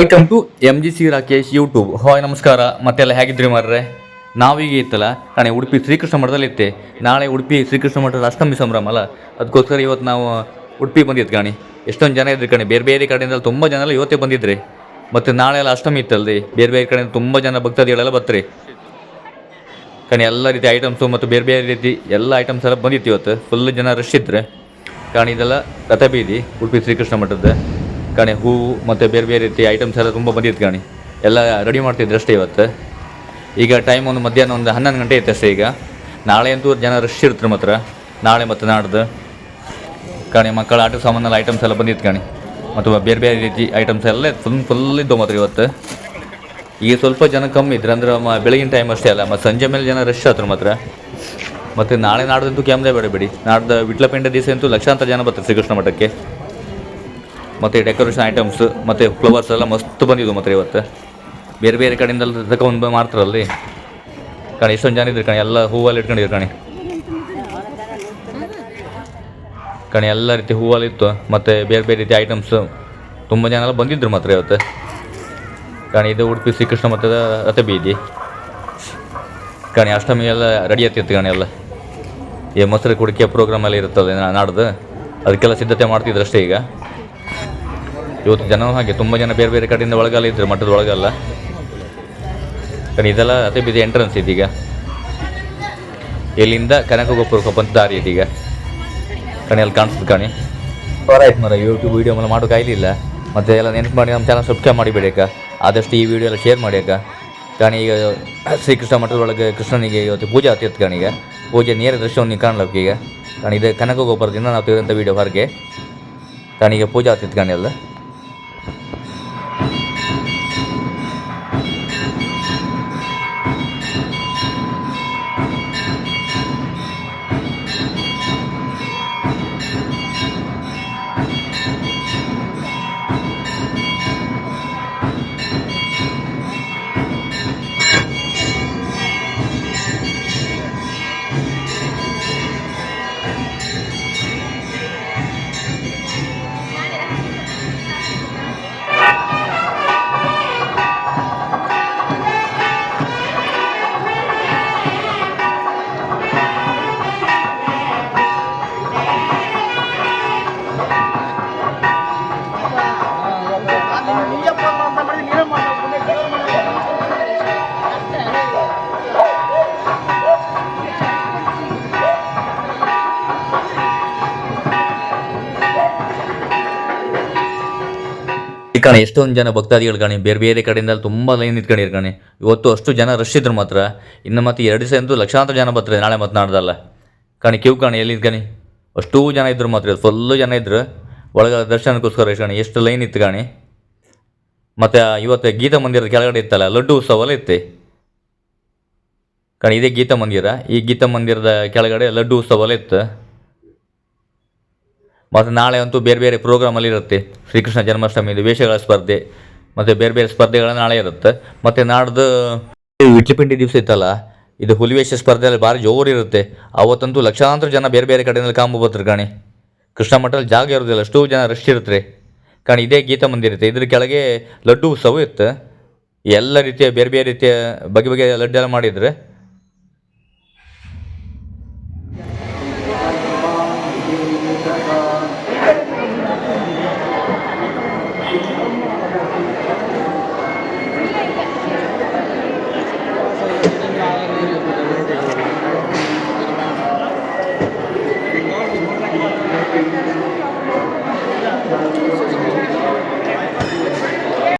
Welcome to M G C Rakesh YouTube hi ನಮಸ್ಕಾರ. ಮತ್ತೆಲ್ಲ ಹೇಗಿದ್ರಿ ಮಾರ್ರೆ? ನಾವೀಗ ಇತ್ತಲ್ಲ? ನಾಳೆ ಉಡುಪಿ ಶ್ರೀಕೃಷ್ಣ ಮಠದಲ್ಲಿ ಇತ್ತೆ. ನಾಳೆ ಉಡುಪಿ ಶ್ರೀಕೃಷ್ಣ ಮಠದ ಅಷ್ಟಮಿ ಸಂಭ್ರಮ ಅಲ್ಲ? ಅದಕ್ಕೋಸ್ಕರ ಇವತ್ತು ನಾವು ಉಡುಪಿ ಬಂದಿದ್ದು ಕಾಣಿ. ಎಷ್ಟೊಂದು ಜನ ಇದ್ರು ಕಣಿ. ಬೇರೆ ಬೇರೆ ಕಡೆಯಿಂದ ತುಂಬ ಜನ ಎಲ್ಲ ಇವತ್ತೇ ಬಂದಿದ್ರಿ. ಮತ್ತು ನಾಳೆ ಎಲ್ಲ ಅಷ್ಟಮಿ ಇತ್ತಲ್ರಿ. ಬೇರೆ ಬೇರೆ ಕಡೆಯಿಂದ ತುಂಬ ಜನ ಭಕ್ತಾದಿಗಳೆಲ್ಲ ಬರ್ತಾರೆ. ಕಣಿ, ಎಲ್ಲ ರೀತಿ ಐಟಮ್ಸು ಮತ್ತು ಬೇರೆ ಬೇರೆ ರೀತಿ ಎಲ್ಲ ಐಟಮ್ಸ್ ಎಲ್ಲ ಬಂದಿತ್ತು ಇವತ್ತು. ಫುಲ್ ಜನ ರಶ್ ಇದ್ರೆ. ಕಾಣಿ, ಇದೆಲ್ಲ ರಥಬೀದಿ ಉಡುಪಿ ಶ್ರೀಕೃಷ್ಣ ಮಠದ ಕಾಣಿ ಹೂವು ಮತ್ತು ಬೇರೆ ಬೇರೆ ರೀತಿ ಐಟಮ್ಸ್ ಎಲ್ಲ ತುಂಬ ಬಂದಿತ್ತು ಕಣಿ. ಎಲ್ಲ ರೆಡಿ ಮಾಡ್ತಿದ್ರು ಅಷ್ಟೇ ಇವತ್ತು. ಈಗ ಟೈಮ್ ಒಂದು ಮಧ್ಯಾಹ್ನ ಒಂದು ಹನ್ನೊಂದು ಗಂಟೆ ಐತೆ ಅಷ್ಟೇ ಈಗ. ನಾಳೆ ಅಂತೂ ಜನ ರಶ್ ಇರ್ತಾರೆ ಮಾತ್ರ ನಾಳೆ ಮತ್ತು ನಾಡ್ದು. ಕಾಣಿ ಮಕ್ಕಳ ಆಟ ಸಾಮಾನೆಲ್ಲ ಐಟಮ್ಸ್ ಎಲ್ಲ ಬಂದಿತ್ತು ಕಣಿ. ಮತ್ತು ಬೇರೆ ಬೇರೆ ರೀತಿ ಐಟಮ್ಸ್ ಎಲ್ಲ ಫುಲ್ ಫುಲ್ ಇದ್ದವು ಮಾತ್ರ ಇವತ್ತು. ಈಗ ಸ್ವಲ್ಪ ಜನ ಕಮ್ಮಿ ಇದ್ರೆ ಅಂದ್ರೆ ಮ ಬೆಳಗಿನ ಟೈಮ್ ಅಷ್ಟೇ ಅಲ್ಲ. ಮತ್ತು ಸಂಜೆ ಮೇಲೆ ಜನ ರಶ್ ಆತ್ರ ಮಾತ್ರ. ಮತ್ತು ನಾಳೆ ನಾಡ್ದಂತೂ ಕ್ಯಾಮ್ರಾ ಬೇಡ ಬಿಡಿ. ನಾಡ್ದು ವಿಟ್ಲಪಿಂಡ ದಿವಸ ಅಂತೂ ಲಕ್ಷಾಂತರ ಜನ ಬರ್ತಾರೆ ಶ್ರೀಕೃಷ್ಣ ಮಠಕ್ಕೆ. ಮತ್ತು ಡೆಕೋರೇಷನ್ ಐಟಮ್ಸ್ ಮತ್ತು ಫ್ಲವರ್ಸ್ ಎಲ್ಲ ಮಸ್ತ್ ಬಂದಿದ್ದು ಮಾತ್ರ ಇವತ್ತು. ಬೇರೆ ಬೇರೆ ಕಡೆಯಿಂದೆಲ್ಲ ತಗೊಂಡು ಮಾಡ್ತಾರಲ್ಲಿ. ಕಣಿ, ಎಷ್ಟೊಂದು ಜನ ಇದ್ರು ಕಣಿ, ಎಲ್ಲ ಹೂವಲ್ಲಿ ಇಟ್ಕೊಂಡಿದ್ರು ಕಣಿ. ಕಣಿ, ಎಲ್ಲ ರೀತಿ ಹೂವಲ್ಲಿ ಇತ್ತು. ಮತ್ತು ಬೇರೆ ಬೇರೆ ರೀತಿ ಐಟಮ್ಸ್ ತುಂಬ ಜನ ಎಲ್ಲ ಬಂದಿದ್ರು ಮಾತ್ರ ಇವತ್ತು. ಕಾಣಿ, ಇದು ಉಡುಪಿ ಶ್ರೀಕೃಷ್ಣ ಮಠದ ರಥ ಬೀದಿ. ಕಾಣಿ, ಅಷ್ಟಮಿ ಎಲ್ಲ ರೆಡಿ ಆಗ್ತಿತ್ತು ಕಣೆ ಎಲ್ಲ. ಈ ಮೊಸರು ಕುಡಿಕೆ ಪ್ರೋಗ್ರಾಮಲ್ಲಿ ಇರುತ್ತಲ್ಲ, ನಾಡ್ದು. ಅದಕ್ಕೆಲ್ಲ ಸಿದ್ಧತೆ ಮಾಡ್ತಿದ್ರು ಅಷ್ಟೇ ಈಗ. ಇವತ್ತು ಜನ ಹಾಗೆ ತುಂಬ ಜನ ಬೇರೆ ಬೇರೆ ಕಡೆಯಿಂದ ಒಳಗಲ್ಲ ಇದ್ರು ಮಠದ ಒಳಗಲ್ಲ. ಕಾಣಿ ಇದೆಲ್ಲ ಅದೇ ಬಿದ್ದು ಎಂಟ್ರೆನ್ಸ್ ಇದೀಗ. ಇಲ್ಲಿಂದ ಕನಕಗೊಪ್ಪುರಕ್ಕೆ ಬಂತ ದಾರಿ ಇದೀಗ. ಕಣಿ ಅಲ್ಲಿ ಕಾಣಿಸ್ತದೆ ಕಣಿ. ಆಯ್ತು ಮರ ಯೂಟ್ಯೂಬ್ ವೀಡಿಯೋ ಮೇಲೆ ಮಾಡೋಕೆ ಮತ್ತೆ ಮತ್ತು ಎಲ್ಲ ನೆನಪು ಮಾಡಿ ನಮ್ಮ ಚಾನಲ್ ಸಬ್ಸ್ಕ್ರೈಬ್ ಮಾಡಿಬಿಡಿ ಅಕ್ಕ. ಆದಷ್ಟು ಈ ವಿಡಿಯೋ ಎಲ್ಲ ಶೇರ್ ಮಾಡಿ ಅಕ್ಕ. ಕಾರಣ ಈಗ ಶ್ರೀಕೃಷ್ಣ ಮಠದೊಳಗೆ ಕೃಷ್ಣನಿಗೆ ಇವತ್ತು ಪೂಜೆ ಆಗ್ತಿತ್ತು ಕಣಿಗೆ ಪೂಜೆ ನೇರ ದೃಶ್ಯವನ್ನು ನೀವು ಕಾಣ್ಲಕ್ಕೆ ಈಗ. ಇದು ಕನಕ ಗೋಪುರದಿಂದ ನಾವು ತೆಗೆದಂಥ ವೀಡಿಯೋ ಹೊರಗೆ. ಕಾಣಿಗೆ ಪೂಜೆ ಆಗ್ತಿತ್ತು ಕಾಣಿ ಎಲ್ಲ. ಕಣೆ ಎಷ್ಟೊಂದು ಜನ ಭಕ್ತಾದಿಗಳು ಕಾಣಿ, ಬೇರೆ ಬೇರೆ ಕಡೆಯಿಂದ ತುಂಬ ಲೈನ್ ನಿಂತ್ಕೊಂಡಿರು ಕಾಣಿ. ಇವತ್ತು ಅಷ್ಟು ಜನ ರಶ್ ಇದ್ರು ಮಾತ್ರ. ಇನ್ನು ಮತ್ತೆ ಎರಡು ದಿವಸ ಅಂತೂ ಲಕ್ಷಾಂತರ ಜನ ಬರ್ತಾರೆ, ನಾಳೆ ಮತ್ತು ನಾಡ್ದಲ್ಲ. ಕಾಣಿ, ಕ್ಯೂ ಕಾಣಿ ಎಲ್ಲಿ ಕಾಣಿ? ಅಷ್ಟೂ ಜನ ಇದ್ರು ಮಾತ್ರ ಫುಲ್ಲು ಜನ ಇದ್ರು. ಒಳಗೆ ದರ್ಶನಕ್ಕೋಸ್ಕರ ಕಾಣಿ, ಎಷ್ಟು ಲೈನ್ ಇತ್ತು ಕಾಣಿ. ಮತ್ತು ಇವತ್ತು ಗೀತಾ ಮಂದಿರದ ಕೆಳಗಡೆ ಇತ್ತಲ್ಲ, ಲಡ್ಡು ಉತ್ಸವ ಇತ್ತು? ಕಾಣಿ, ಇದೇ ಗೀತಾ ಮಂದಿರ. ಈ ಗೀತಾ ಮಂದಿರದ ಕೆಳಗಡೆ ಲಡ್ಡು ಉತ್ಸವ ಎಲ್ಲ ಇತ್ತು. ಮತ್ತು ನಾಳೆ ಅಂತೂ ಬೇರೆ ಬೇರೆ ಪ್ರೋಗ್ರಾಮಲ್ಲಿ ಇರುತ್ತೆ. ಶ್ರೀಕೃಷ್ಣ ಜನ್ಮಾಷ್ಟಮಿದು ವೇಷಗಳ ಸ್ಪರ್ಧೆ, ಮತ್ತು ಬೇರೆ ಬೇರೆ ಸ್ಪರ್ಧೆಗಳು ನಾಳೆ ಇರುತ್ತೆ. ಮತ್ತು ನಾಡ್ದು ವಿಟ್ಲಪಿಂಡಿ ದಿವಸ ಇತ್ತಲ್ಲ, ಇದು ಹುಲಿವೇಷ ಸ್ಪರ್ಧೆಯಲ್ಲಿ ಭಾರಿ ಜೋರು ಇರುತ್ತೆ. ಅವತ್ತಂತೂ ಲಕ್ಷಾಂತರ ಜನ ಬೇರೆ ಬೇರೆ ಕಡೆಯಲ್ಲಿ ಕಾಂಬು ಬರ್ತಾರೆ ಕಾಣಿ. ಕೃಷ್ಣ ಮಠದಲ್ಲಿ ಜಾಗ ಇರೋದಿಲ್ಲ ಅಷ್ಟು ಜನ ರಶ್ ಇರುತ್ತೆ ಕಾಣಿ ಇದೇ ಗೀತಾ ಮಂದಿರ ಇರುತ್ತೆ. ಇದ್ರ ಕೆಳಗೆ ಲಡ್ಡು ಉತ್ಸವ ಇತ್ತು. ಎಲ್ಲ ರೀತಿಯ ಬೇರೆ ಬೇರೆ ರೀತಿಯ ಬಗೆ ಬಗೆಯ ಲಡ್ಡು ಎಲ್ಲ ಮಾಡಿದರೆ.